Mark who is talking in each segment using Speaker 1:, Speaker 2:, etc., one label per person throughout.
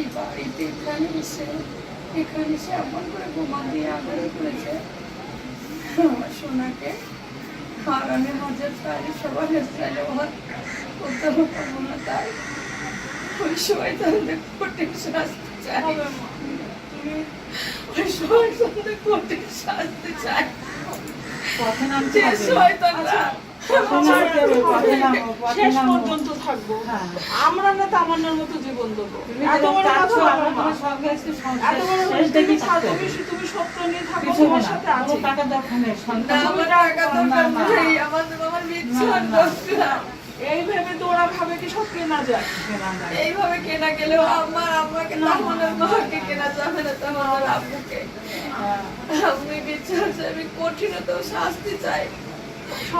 Speaker 1: এই বাড়িতে? এখানে এসে এখানে এসে এমন করে বোমা দিয়ে আঘাত করেছে। আমার সোনাকে আর আমি হাজার চাই সবার চাইলে আমার করতে পারব না তাই। ওই সময় তাদের কঠিন শাস্তি চাই। ওই সময় তাদের শাস্তি চাই। যে শয়তানরা
Speaker 2: পথে নামতে হবে, পথে নামো, পথে
Speaker 3: শেষ পর্যন্ত থাকব।
Speaker 2: হ্যাঁ।
Speaker 3: আমরা না তামান্নার মতো জীবন দেবো। এত বড় কথা
Speaker 2: আমরা
Speaker 3: বলো না।
Speaker 2: তোমার সঙ্গে আজকে সংসার
Speaker 3: এত বড় তুমি
Speaker 2: দেখি
Speaker 3: থাকো,
Speaker 2: থাকতে।
Speaker 3: তুমি তুমি সত্য নিয়ে থাকো তোমার সাথে
Speaker 2: কোনো টাকা দরকার নেই,
Speaker 1: আমার টাকা দরকার নেই। আমার আমার বিচ্ছু
Speaker 2: না, না।
Speaker 1: দরকার
Speaker 3: এই ভেবে তো ওরা ভাবে কি সব কেনা যায়?
Speaker 1: এইভাবে কেনা গেলেও আমার আমাকে তাহলে মাকে কেনা যাবে না তো আমার আব্বুকে। আমি বিচার আমি কঠিনত শাস্তি চাই।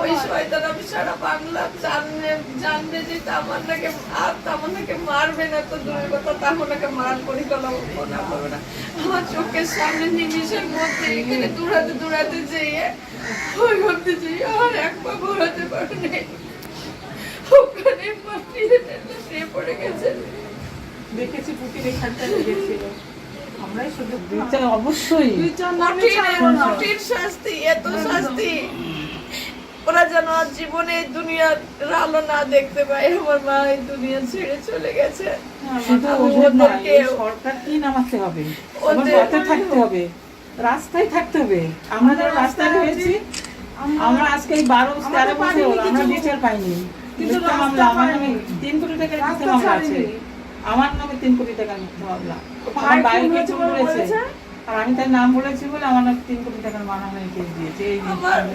Speaker 1: ওই শয়তান আমি সারা বাংলা জানলে জানলে যে তামান্নাকে আর তামান্নাকে মারবে না তো দূরের কথা তামান্নাকে মার পরিকল্পনা করবে না আমার চোখের সামনে নিমিষের মধ্যে এখানে দৌড়াতে দৌড়াতে যেয়ে ওই করতে যেয়ে আর এক পা ঘোরাতে পারেনি ওখানে মাটিতে শুয়ে পড়ে গেছে।
Speaker 3: দেখেছি পুটির এখানটা লেগেছিল। আমরাই শুধু
Speaker 2: বিচার অবশ্যই।
Speaker 3: বিচার না।
Speaker 1: শাস্তি এত শাস্তি। ওরা যেন আর জীবনে দুনিয়ার আলো না দেখতে পায়। আমার মা এই দুনিয়া ছেড়ে চলে গেছে।
Speaker 2: নামাতে হবে?
Speaker 1: ওদের-
Speaker 2: থাকতে হবে। রাস্তায় থাকতে হবে। আমরা যারা রাস্তায় রয়েছি আমরা আজকে এই বারো তেরো বছর আমরা বিচার পাইনি।
Speaker 3: কিন্তু
Speaker 2: মামলা আমার নামে। তিন কোটি টাকার মামলা আছে। আমার নামে তিন কোটি টাকার মামলা। আমার করেছে? আর আমি তার নাম বলেছি বলে আমার তিন কোটি টাকার মানহানি কেস দিয়েছে।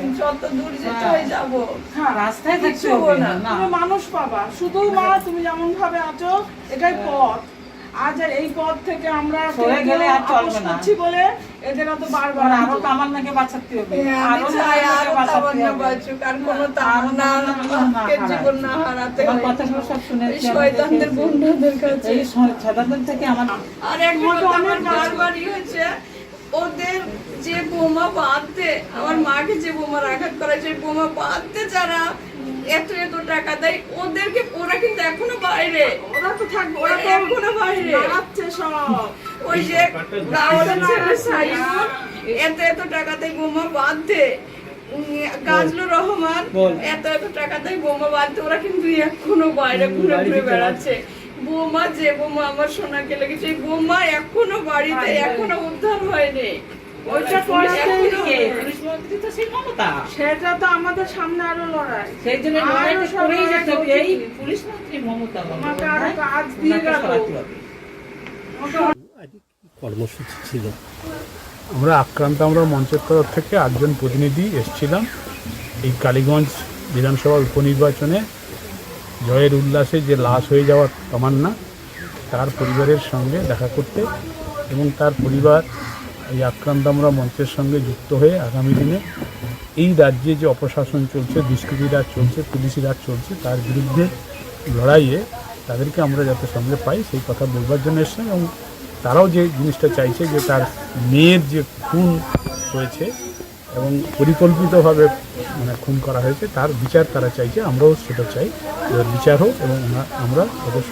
Speaker 2: এই
Speaker 1: যত দূর যেতে যাব
Speaker 3: হ্যাঁ
Speaker 2: রাস্তায় দেখছ
Speaker 1: না।
Speaker 3: মানুষ পাবা। শুধু মা তুমি যেমন ভাবে আছো এটাই পথ। আজ আর এই পথ থেকে আমরা
Speaker 2: সরে গেলে আর চলবে না।
Speaker 3: করছি বলে এদের অত বারবার
Speaker 2: আর। তামান্নাকে বাঁচাতে হবে।
Speaker 1: হ্যাঁ,
Speaker 2: আরও
Speaker 1: চাই আরও
Speaker 2: বাঁচাতে
Speaker 1: তামান্না
Speaker 2: হবে।
Speaker 1: বাঁচুক আর কোনো তামান্না
Speaker 2: না
Speaker 1: কে জীবন না হারাতে হয়।
Speaker 2: কথাগুলো সব শুনেছি,
Speaker 1: শয়তানদের কাছে।
Speaker 2: এই ছদাদের থেকে আমার
Speaker 1: আর
Speaker 3: তোমাকে
Speaker 1: আমার বারবারই হয়েছে ওদের যে বোমা বাঁধতে আমার মাকে যে বোমার আঘাত করা সেই বোমা বাঁধতে যারা এত এত টাকা দেয় ওদেরকে ওরা কিন্তু এখনও বাইরে।
Speaker 3: ওরা তো থাকবে ওরা তো
Speaker 1: এখনও বাইরে।
Speaker 3: সব।
Speaker 1: ওই যে এত এত টাকা দেয় বোমা বাঁধতে গাজলুর রহমান এত এত টাকা দেয় বোমা বাঁধতে ওরা কিন্তু এখনও বাইরে ঘুরে ঘুরে বেড়াচ্ছে। বোমা যে বোমা আমার সোনাকে লেগেছে বোমা এখনও বাড়িতে। এখনও উদ্ধার হয়নি।
Speaker 3: ওইটা। সেটা তো আমাদের সামনে আরও লড়াই।
Speaker 2: সেই জন্য। পুলিশ মন্ত্রী মমতা
Speaker 3: কাজ দিয়ে গেল।
Speaker 4: কর্মসূচি ছিল? আমরা আক্রান্ত আমরা মঞ্চের তরফ থেকে আটজন প্রতিনিধি এসেছিলাম। এই কালীগঞ্জ বিধানসভা উপনির্বাচনে জয়ের উল্লাসে যে লাশ হয়ে যাওয়ার তামান্না তার পরিবারের সঙ্গে দেখা করতে এবং তার পরিবার এই আক্রান্ত আমরা মঞ্চের সঙ্গে যুক্ত হয়ে আগামী দিনে এই রাজ্যে যে অপশাসন চলছে দুষ্কৃতি রাজ চলছে পুলিশি রাজ চলছে, তার বিরুদ্ধে লড়াইয়ে তাদেরকে আমরা যাতে সঙ্গে পাই, সেই কথা বলবার জন্য এসেছেন এবং তারাও যে জিনিসটা চাইছে যে তার মেয়ের যে খুন হয়েছে এবং পরিকল্পিতভাবে মানে খুন করা হয়েছে, তার বিচার তারা চাইছে, আমরাও সেটা চাই। বিচার হোক এবং আমরা- সঙ্গে